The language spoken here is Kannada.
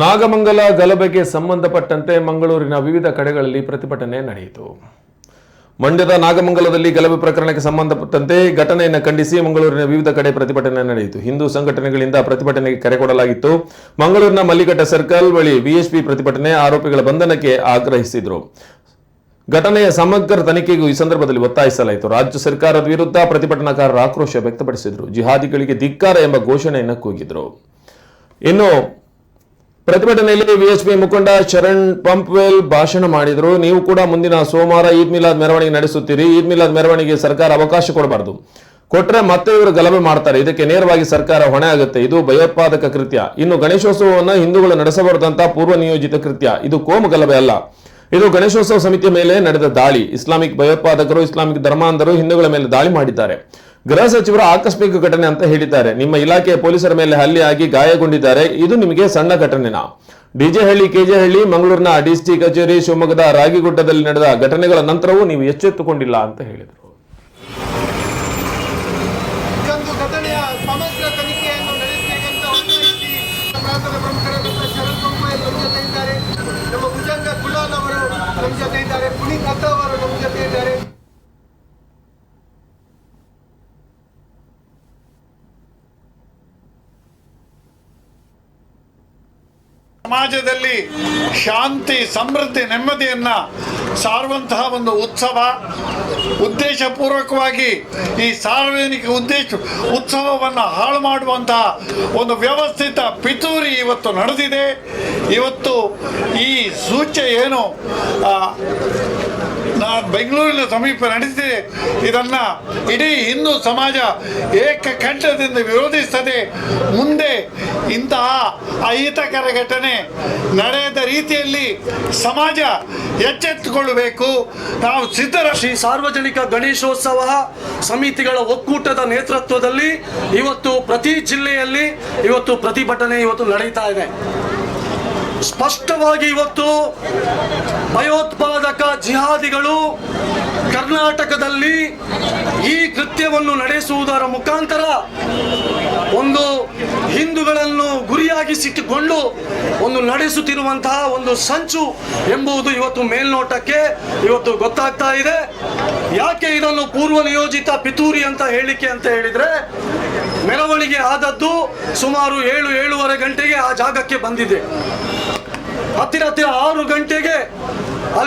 ನಾಗಮಂಗಲ ಗಲಭೆಗೆ ಸಂಬಂಧಪಟ್ಟಂತೆ ಮಂಗಳೂರಿನ ವಿವಿಧ ಕಡೆಗಳಲ್ಲಿ ಪ್ರತಿಭಟನೆ ನಡೆಯಿತು. ಮಂಡ್ಯದ ನಾಗಮಂಗಲದಲ್ಲಿ ಗಲಭೆ ಪ್ರಕರಣಕ್ಕೆ ಸಂಬಂಧಪಟ್ಟಂತೆ ಘಟನೆಯನ್ನು ಖಂಡಿಸಿ ಮಂಗಳೂರಿನ ವಿವಿಧ ಕಡೆ ಪ್ರತಿಭಟನೆ ನಡೆಯಿತು. ಹಿಂದೂ ಸಂಘಟನೆಗಳಿಂದ ಪ್ರತಿಭಟನೆಗೆ ಕರೆ ಕೊಡಲಾಗಿತ್ತು. ಮಂಗಳೂರಿನ ಮಲ್ಲಿಕಟ್ಟ ಸರ್ಕಲ್ ಬಳಿ ಬಿಎಸ್ಪಿ ಪ್ರತಿಭಟನೆ ಆರೋಪಿಗಳ ಬಂಧನಕ್ಕೆ ಆಗ್ರಹಿಸಿದರು. ಘಟನೆಯ ಸಮಗ್ರ ತನಿಖೆಗೂ ಈ ಸಂದರ್ಭದಲ್ಲಿ ಒತ್ತಾಯಿಸಲಾಯಿತು. ರಾಜ್ಯ ಸರ್ಕಾರದ ವಿರುದ್ಧ ಪ್ರತಿಭಟನಾಕಾರರು ಆಕ್ರೋಶ ವ್ಯಕ್ತಪಡಿಸಿದರು. ಜಿಹಾದಿಗಳಿಗೆ ಧಿಕ್ಕಾರ ಎಂಬ ಘೋಷಣೆಯನ್ನು ಕೂಗಿದರು. ಇನ್ನು ಪ್ರತಿಭಟನೆಯಲ್ಲಿ ವಿಎಸ್ಪಿ ಮುಖಂಡ ಶರಣ್ ಪಂಪ್ವೆಲ್ ಭಾಷಣ ಮಾಡಿದರು. ನೀವು ಕೂಡ ಮುಂದಿನ ಸೋಮವಾರ ಈದ್ ಮಿಲಾದ್ ಮೆರವಣಿಗೆ ನಡೆಸುತ್ತೀರಿ. ಈದ್ ಮಿಲಾದ್ ಮೆರವಣಿಗೆ ಸರ್ಕಾರ ಅವಕಾಶ ಕೊಡಬಾರದು. ಕೊಟ್ರೆ ಮತ್ತೆ ಇವರು ಗಲಭೆ ಮಾಡ್ತಾರೆ. ಇದಕ್ಕೆ ನೇರವಾಗಿ ಸರ್ಕಾರ ಹೊಣೆ ಆಗುತ್ತೆ. ಇದು ಭಯೋತ್ಪಾದಕ ಕೃತ್ಯ. ಇನ್ನು ಗಣೇಶೋತ್ಸವವನ್ನು ಹಿಂದೂಗಳು ನಡೆಸಬಾರದಂತ ಪೂರ್ವ ನಿಯೋಜಿತ ಕೃತ್ಯ. ಇದು ಕೋಮು ಗಲಭೆ ಅಲ್ಲ. ಇದು ಗಣೇಶೋತ್ಸವ ಸಮಿತಿಯ ಮೇಲೆ ನಡೆದ ದಾಳಿ. ಇಸ್ಲಾಮಿಕ್ ಭಯೋತ್ಪಾದಕರು, ಇಸ್ಲಾಮಿಕ್ ಧರ್ಮಾಂಧರು ಹಿಂದೂಗಳ ಮೇಲೆ ದಾಳಿ ಮಾಡಿದ್ದಾರೆ. ಗೃಹ ಸಚಿವರು ಆಕಸ್ಮಿಕ ಘಟನೆ ಅಂತ ಹೇಳಿದ್ದಾರೆ. ನಿಮ್ಮ ಇಲಾಖೆಯ ಪೊಲೀಸರ ಮೇಲೆ ಹಲ್ಲಿ ಆಗಿ ಗಾಯಗೊಂಡಿದ್ದಾರೆ. ಇದು ನಿಮಗೆ ಸಣ್ಣ ಘಟನೆನಾ? ಡಿಜೆಹಳ್ಳಿ, ಕೆಜೆಹಳ್ಳಿ, ಮಂಗಳೂರಿನ ಡಿಸಿ ಕಚೇರಿ ಶಿವಮೊಗ್ಗದ ರಾಗಿಗುಡ್ಡದಲ್ಲಿ ನಡೆದ ಘಟನೆಗಳ ನಂತರವೂ ನೀವು ಎಚ್ಚೆತ್ತುಕೊಂಡಿಲ್ಲ ಅಂತ ಹೇಳಿದರು. ಸಮಾಜದಲ್ಲಿ ಶಾಂತಿ, ಸಮೃದ್ಧಿ, ನೆಮ್ಮದಿಯನ್ನ ಸಾರುವಂತಹ ಒಂದು ಉತ್ಸವ. ಉದ್ದೇಶಪೂರ್ವಕವಾಗಿ ಈ ಸಾರ್ವಜನಿಕ ಉದ್ದೇಶ ಉತ್ಸವವನ್ನು ಹಾಳು ಮಾಡುವಂತಹ ಒಂದು ವ್ಯವಸ್ಥಿತ ಪಿತೂರಿ ಇವತ್ತು ನಡೆದಿದೆ. ಇವತ್ತು ಈ ಸೂಚ್ಯ ಏನು? ಬೆಂಗಳೂರಿನ ಸಮೀಪ ನಡೆಸಿದೆ. ಇದನ್ನು ಇಡೀ ಹಿಂದೂ ಸಮಾಜ ಏಕಕಂಠದಿಂದ ವಿರೋಧಿಸ್ತದೆ. ಮುಂದೆ ಇಂತಹ ಅಹಿತಕರ ಘಟನೆ ನಡೆಯದ ರೀತಿಯಲ್ಲಿ ಸಮಾಜ ಎಚ್ಚೆತ್ತುಕೊಳ್ಳಬೇಕು. ನಾವು ಸಿದ್ಧರ ಶ್ರೀ ಸಾರ್ವಜನಿಕ ಗಣೇಶೋತ್ಸವ ಸಮಿತಿಗಳ ಒಕ್ಕೂಟದ ನೇತೃತ್ವದಲ್ಲಿ ಇವತ್ತು ಪ್ರತಿ ಜಿಲ್ಲೆಯಲ್ಲಿ ಇವತ್ತು ಪ್ರತಿಭಟನೆ ಇವತ್ತು ನಡೀತಾ ಇದೆ. ಸ್ಪಷ್ಟವಾಗಿ ಇವತ್ತು ಭಯೋತ್ಪಾದಕ ಜಿಹಾದಿಗಳು ಕರ್ನಾಟಕದಲ್ಲಿ ಈ ಕೃತ್ಯವನ್ನು ನಡೆಸುವುದರ ಮುಖಾಂತರ ಒಂದು ಹಿಂದೂಗಳನ್ನು ಗುರಿಯಾಗಿಸಿಟ್ಟುಕೊಂಡು ಒಂದು ನಡೆಸುತ್ತಿರುವಂತಹ ಒಂದು ಸಂಚು ಎಂಬುದು ಇವತ್ತು ಮೇಲ್ನೋಟಕ್ಕೆ ಇವತ್ತು ಗೊತ್ತಾಗ್ತಾ ಇದೆ. ಯಾಕೆ ಇದನ್ನು ಪೂರ್ವ ನಿಯೋಜಿತ ಪಿತೂರಿ ಅಂತ ಹೇಳಿಕೆ ಅಂತ ಹೇಳಿದ್ರೆ, ಮೆರವಣಿಗೆ ಆದದ್ದು ಸುಮಾರು ಏಳು, ಏಳುವರೆ ಗಂಟೆಗೆ ಆ ಜಾಗಕ್ಕೆ ಬಂದಿದೆ. ಹತ್ತಿರ ಹತ್ತಿರ ಆರು ಗಂಟೆಗೆ